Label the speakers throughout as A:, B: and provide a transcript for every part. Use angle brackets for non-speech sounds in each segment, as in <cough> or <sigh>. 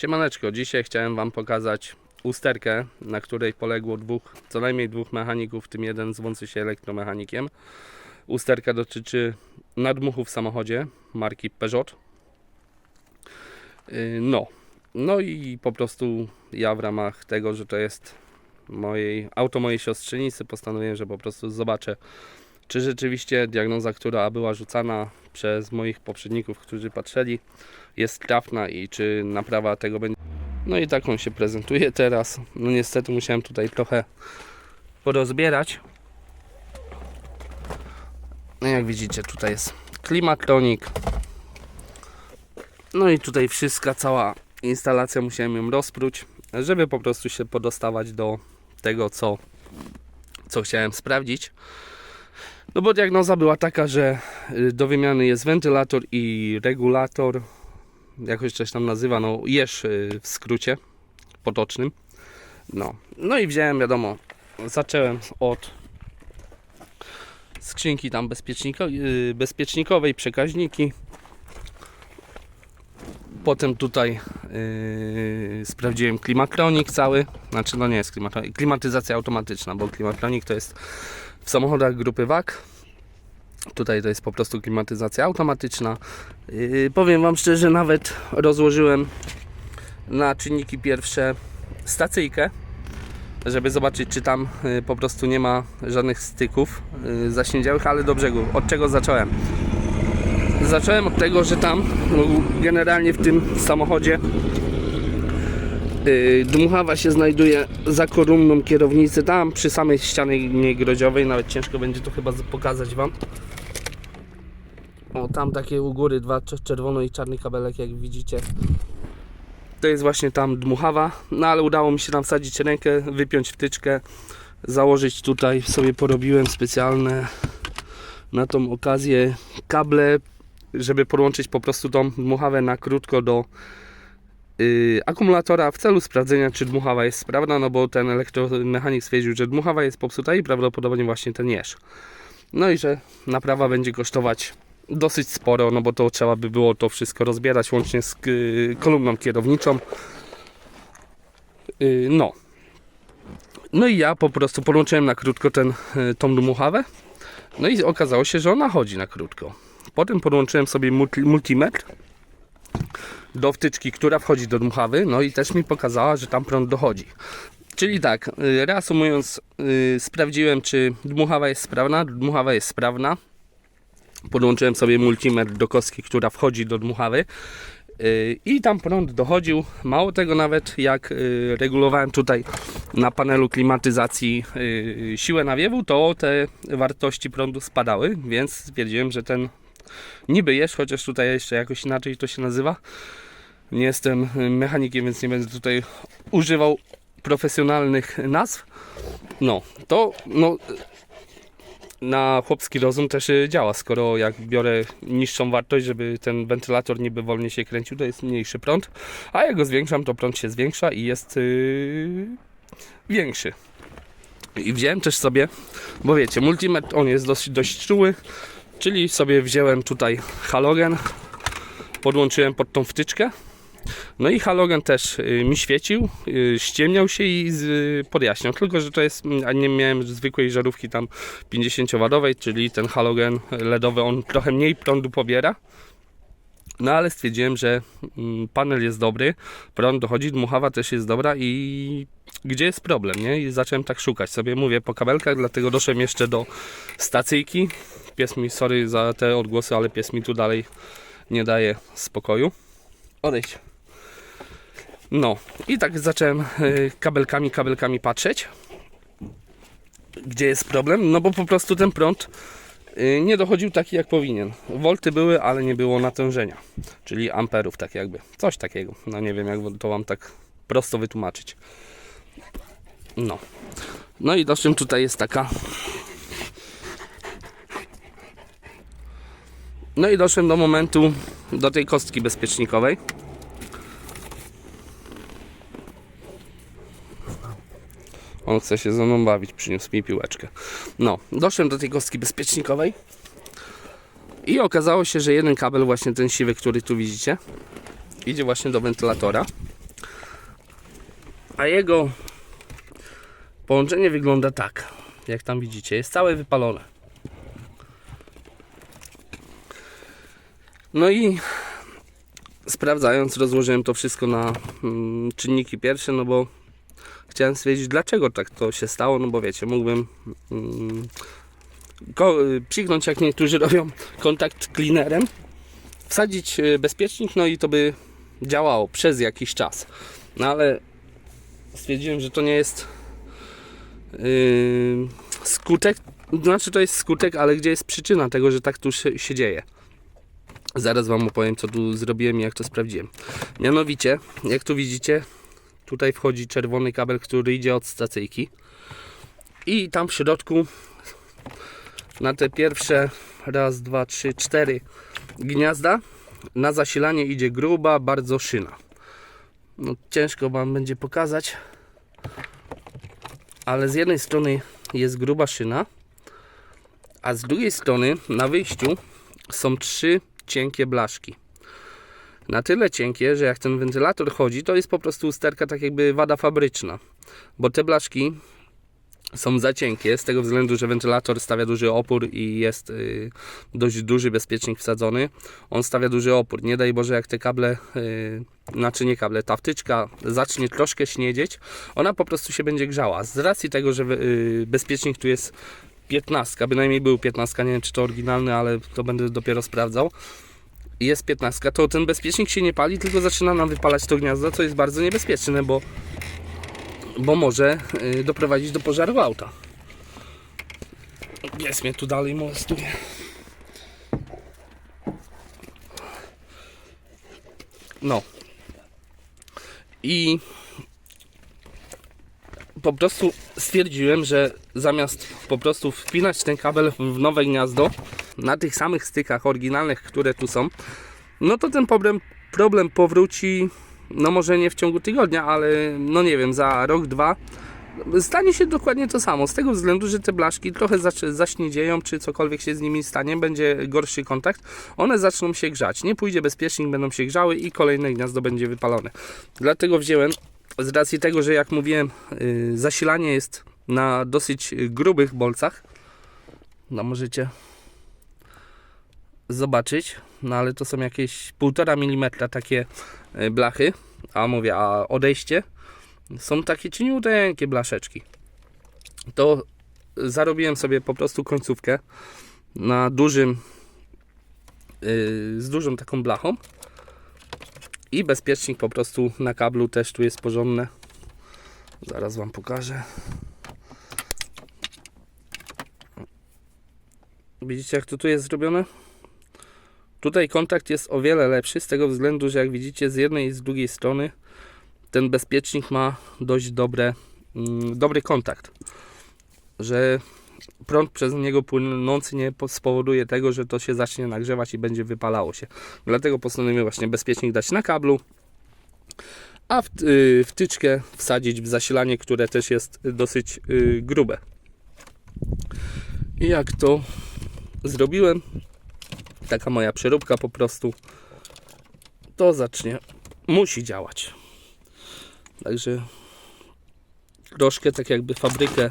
A: Siemaneczko, dzisiaj chciałem Wam pokazać usterkę, na której poległo dwóch, co najmniej dwóch mechaników, w tym jeden zwący się elektromechanikiem. Usterka dotyczy nadmuchu w samochodzie marki Peugeot. Yy, No, no i po prostu ja w ramach tego, że to jest mojej, auto mojej siostrzenicy, postanowiłem, że po prostu zobaczę, czy rzeczywiście diagnoza, która była rzucana przez moich poprzedników, którzy patrzyli, jest trafna i czy naprawa tego będzie. No i tak on się prezentuje <laughs> teraz. No niestety musiałem tutaj trochę porozbierać. No jak widzicie, tutaj jest klimatronik. No i tutaj wszystka cała instalacja musiałem ją rozpróć, żeby po prostu się podostawać do tego, co, co chciałem sprawdzić. No bo diagnoza była taka, że y, do wymiany jest wentylator i regulator, jakoś coś tam nazywa, no jeż y, w skrócie potocznym. No, no i wziąłem, wiadomo, zacząłem od skrzynki tam y, bezpiecznikowej, przekaźniki. Potem tutaj yy, sprawdziłem klimakronik cały, znaczy no nie jest klimakronik, klimatyzacja automatyczna, bo klimakronik to jest w samochodach grupy WAG. Tutaj to jest po prostu klimatyzacja automatyczna. Yy, powiem Wam szczerze, nawet rozłożyłem na czynniki pierwsze stacyjkę, żeby zobaczyć, czy tam yy, po prostu nie ma żadnych styków yy, zaśniedziałych, ale do brzegu. Od czego zacząłem? Zacząłem od tego, że tam no, generalnie w tym samochodzie dmuchawa się znajduje za kolumną kierownicy, tam przy samej ścianie grodziowej, nawet ciężko będzie to chyba pokazać Wam. O, tam takie u góry dwa cz- czerwono i czarny kabelek, jak widzicie. To jest właśnie tam dmuchawa, no ale udało mi się tam wsadzić rękę, wypiąć wtyczkę, założyć tutaj, sobie porobiłem specjalne na tą okazję kable, żeby podłączyć po prostu tą dmuchawę na krótko do yy, akumulatora w celu sprawdzenia, czy dmuchawa jest sprawna, no bo ten elektromechanik stwierdził, że dmuchawa jest popsuta i prawdopodobnie właśnie ten jeż. No i że naprawa będzie kosztować dosyć sporo, no bo to trzeba by było to wszystko rozbierać łącznie z yy, kolumną kierowniczą. Yy, no. No i ja po prostu podłączyłem na krótko ten, yy, tą dmuchawę. No i okazało się, że ona chodzi na krótko. Potem podłączyłem sobie multi, multimetr do wtyczki, która wchodzi do dmuchawy, no i też mi pokazała, że tam prąd dochodzi. Czyli tak, y, reasumując, y, sprawdziłem, czy dmuchawa jest sprawna. Dmuchawa jest sprawna. Podłączyłem sobie multimetr do kostki, która wchodzi do dmuchawy. y, I tam prąd dochodził. Mało tego, nawet jak y, regulowałem tutaj na panelu klimatyzacji siłę nawiewu, to te wartości prądu spadały, więc stwierdziłem, że ten niby jest, chociaż tutaj jeszcze jakoś inaczej to się nazywa. Nie jestem mechanikiem, więc nie będę tutaj używał profesjonalnych nazw. No, to no, na chłopski rozum też działa, skoro jak biorę niższą wartość, żeby ten wentylator niby wolniej się kręcił, to jest mniejszy prąd, a jak go zwiększam, to prąd się zwiększa i jest yy, większy. I wziąłem też sobie, bo wiecie, multimetr on jest dość, dość czuły, czyli sobie wziąłem tutaj halogen, podłączyłem pod tą wtyczkę. No i halogen też y, mi świecił, y, ściemniał się i podjaśniał. Tylko, że to jest, mm, a nie miałem zwykłej żarówki tam 50-wadowej, czyli ten halogen LEDowy, on trochę mniej prądu pobiera. No ale stwierdziłem, że mm, panel jest dobry, prąd dochodzi, dmuchawa też jest dobra i gdzie jest problem, nie? I zacząłem tak szukać sobie, mówię, po kabelkach, dlatego doszedłem jeszcze do stacyjki. Pies mi, sorry za te odgłosy, ale pies mi tu dalej nie daje spokoju. Odejdź. No i tak zacząłem y, kabelkami, kabelkami patrzeć, gdzie jest problem, no bo po prostu ten prąd nie dochodził taki jak powinien. Wolty były, ale nie było natężenia, czyli amperów tak jakby, coś takiego. No nie wiem jak to wam tak prosto wytłumaczyć. No. No i doszłem tutaj jest taka No i doszłem do momentu, do tej kostki bezpiecznikowej. On chce się ze mną bawić, przyniósł mi piłeczkę. No, doszłem do tej kostki bezpiecznikowej. I okazało się, że jeden kabel, właśnie ten siwy, który tu widzicie, idzie właśnie do wentylatora. A jego połączenie wygląda tak, jak tam widzicie, jest całe wypalone. No i sprawdzając, rozłożyłem to wszystko na mm, czynniki pierwsze, no bo chciałem stwierdzić, dlaczego tak to się stało, no bo wiecie, mógłbym mm, jak niektórzy robią, kontakt cleanerem, wsadzić y, bezpiecznik, no i to by działało przez jakiś czas. No ale stwierdziłem, że to nie jest yy, skutek, znaczy to jest skutek, ale gdzie jest przyczyna tego, że tak tu się, się dzieje. Zaraz Wam opowiem, co tu zrobiłem i jak to sprawdziłem. Mianowicie, jak tu widzicie, tutaj wchodzi czerwony kabel, który idzie od stacyjki. I tam w środku na te pierwsze raz, dwa, trzy, cztery gniazda na zasilanie idzie gruba, bardzo szyna. No, ciężko Wam będzie pokazać, ale z jednej strony jest gruba szyna, a z drugiej strony na wyjściu są trzy cienkie blaszki. Na tyle cienkie, że jak ten wentylator chodzi, to jest po prostu usterka tak jakby wada fabryczna. Bo te blaszki są za cienkie, z tego względu, że wentylator stawia duży opór i jest y, dość duży bezpiecznik wsadzony. On stawia duży opór. Nie daj Boże, jak te kable, y, znaczy nie kable, ta wtyczka zacznie troszkę śniedzieć, ona po prostu się będzie grzała. Z racji tego, że y, bezpiecznik tu jest 15, bynajmniej był 15, nie wiem czy to oryginalny, ale to będę dopiero sprawdzał. Jest 15, to ten bezpiecznik się nie pali, tylko zaczyna nam wypalać to gniazdo, co jest bardzo niebezpieczne, bo bo może y, doprowadzić do pożaru auta. Pies mnie tu dalej molestuje. No. I po prostu stwierdziłem, że zamiast po prostu wpinać ten kabel w nowe gniazdo na tych samych stykach oryginalnych, które tu są, no to ten problem, problem powróci no może nie w ciągu tygodnia, ale no nie wiem, za rok, dwa stanie się dokładnie to samo. Z tego względu, że te blaszki trochę zaśniedzieją, czy cokolwiek się z nimi stanie, będzie gorszy kontakt, one zaczną się grzać. Nie pójdzie bezpiecznik, będą się grzały i kolejne gniazdo będzie wypalone. Dlatego wziąłem, z racji tego, że jak mówiłem, yy, zasilanie jest na dosyć grubych bolcach. No możecie zobaczyć, no ale to są jakieś 1,5 mm takie y, blachy, a mówię, a odejście są takie cieniuteńkie blaszeczki. To zarobiłem sobie po prostu końcówkę na dużym yy, z dużą taką blachą i bezpiecznik po prostu na kablu też tu jest porządne. Zaraz Wam pokażę. Widzicie jak to tu jest zrobione? Tutaj kontakt jest o wiele lepszy z tego względu, że jak widzicie z jednej i z drugiej strony ten bezpiecznik ma dość dobre, mm, dobry kontakt. Że prąd przez niego płynący nie po- spowoduje tego, że to się zacznie nagrzewać i będzie wypalało się. Dlatego postanowiłem właśnie bezpiecznik dać na kablu, a y, wtyczkę wsadzić w zasilanie, które też jest dosyć y, grube. I jak to zrobiłem, taka moja przeróbka po prostu, to zacznie, musi działać. Także troszkę tak jakby fabrykę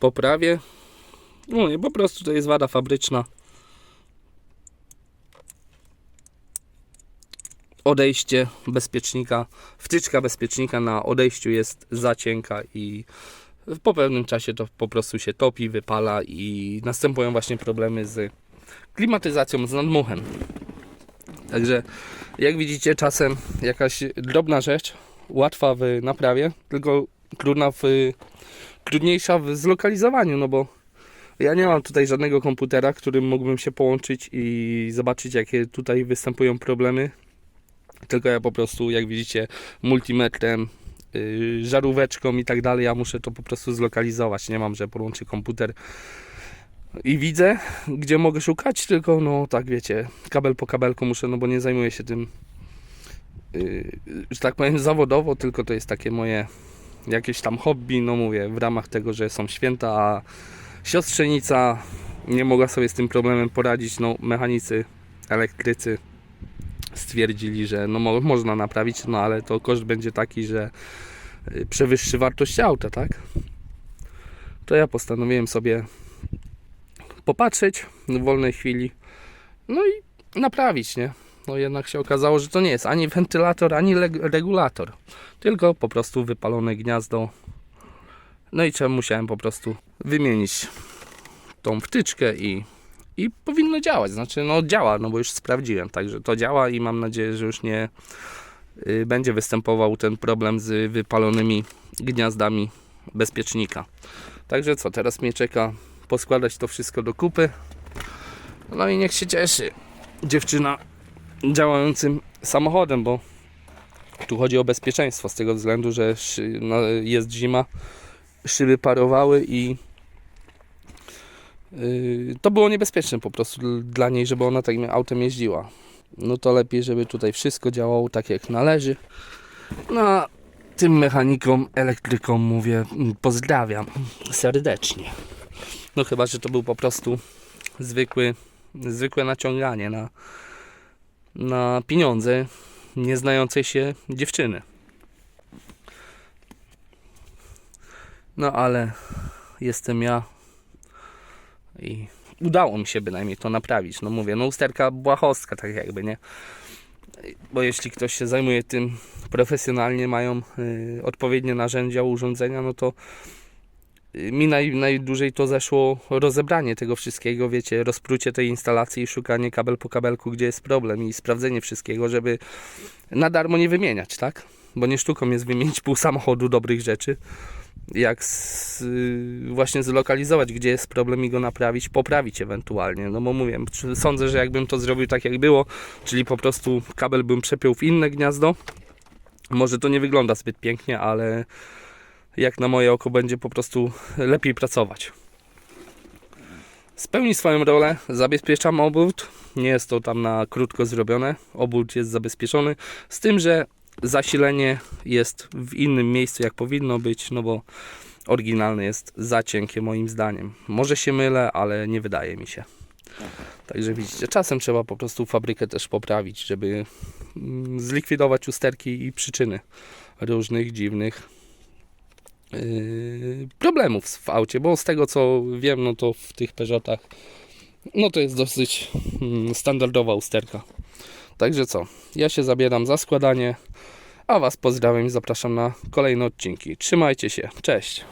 A: poprawię. No nie, po prostu to jest wada fabryczna. Odejście bezpiecznika, wtyczka bezpiecznika na odejściu jest za cienka i po pewnym czasie to po prostu się topi, wypala i następują właśnie problemy z klimatyzacją, z nadmuchem. Także jak widzicie czasem jakaś drobna rzecz, łatwa w naprawie, tylko trudna w, trudniejsza w zlokalizowaniu, no bo ja nie mam tutaj żadnego komputera, którym mógłbym się połączyć i zobaczyć jakie tutaj występują problemy. Tylko ja po prostu, jak widzicie, multimetrem, yy, żaróweczką i tak dalej, ja muszę to po prostu zlokalizować. Nie mam, że połączę komputer i widzę, gdzie mogę szukać, tylko no tak wiecie, kabel po kabelku muszę, no bo nie zajmuję się tym, yy, że tak powiem, zawodowo, tylko to jest takie moje jakieś tam hobby, no mówię, w ramach tego, że są święta, a siostrzenica nie mogła sobie z tym problemem poradzić, no mechanicy, elektrycy stwierdzili, że no mo- można naprawić, no ale to koszt będzie taki, że y, przewyższy wartość auta, tak? To ja postanowiłem sobie popatrzeć w wolnej chwili, no i naprawić, nie? No jednak się okazało, że to nie jest ani wentylator, ani regulator, tylko po prostu wypalone gniazdo. No i trzeba musiałem po prostu wymienić tą wtyczkę i, i powinno działać. Znaczy, no działa, no bo już sprawdziłem, także to działa i mam nadzieję, że już nie y, będzie występował ten problem z wypalonymi gniazdami bezpiecznika. Także co, teraz mnie czeka poskładać to wszystko do kupy. No i niech się cieszy dziewczyna działającym samochodem, bo tu chodzi o bezpieczeństwo z tego względu, że no, jest zima, szyby parowały i to było niebezpieczne po prostu dl- dla niej, żeby ona takim autem jeździła. No to lepiej, żeby tutaj wszystko działało tak jak należy. No a tym mechanikom, elektrykom mówię mm, pozdrawiam serdecznie. No chyba, że to był po prostu zwykły, zwykłe naciąganie na, na pieniądze nieznającej się dziewczyny. No ale jestem ja i udało mi się bynajmniej to naprawić. No mówię, no usterka błahostka tak jakby, nie? Bo jeśli ktoś się zajmuje tym profesjonalnie, mają y, odpowiednie narzędzia, urządzenia, no to y, mi naj, najdłużej to zeszło rozebranie tego wszystkiego, wiecie, rozprucie tej instalacji i szukanie kabel po kabelku, gdzie jest problem i sprawdzenie wszystkiego, żeby na darmo nie wymieniać, tak? Bo nie sztuką jest wymienić pół samochodu dobrych rzeczy, jak z, y, właśnie zlokalizować, gdzie jest problem i go naprawić, poprawić ewentualnie. No bo mówię, sądzę, że jakbym to zrobił tak jak było, czyli po prostu kabel bym przepiął w inne gniazdo, może to nie wygląda zbyt pięknie, ale jak na moje oko będzie po prostu lepiej pracować. Spełni swoją rolę, zabezpieczam obwód. Nie jest to tam na krótko zrobione. Obwód jest zabezpieczony, z tym, że zasilenie jest w innym miejscu, jak powinno być, no bo oryginalne jest za cienkie moim zdaniem. Może się mylę, ale nie wydaje mi się. Także widzicie, czasem trzeba po prostu fabrykę też poprawić, żeby mm, zlikwidować usterki i przyczyny różnych dziwnych yy, problemów w aucie, bo z tego co wiem, no to w tych Peugeotach no to jest dosyć mm, standardowa usterka. Także co, ja się zabieram za składanie, a Was pozdrawiam i zapraszam na kolejne odcinki. Trzymajcie się, cześć!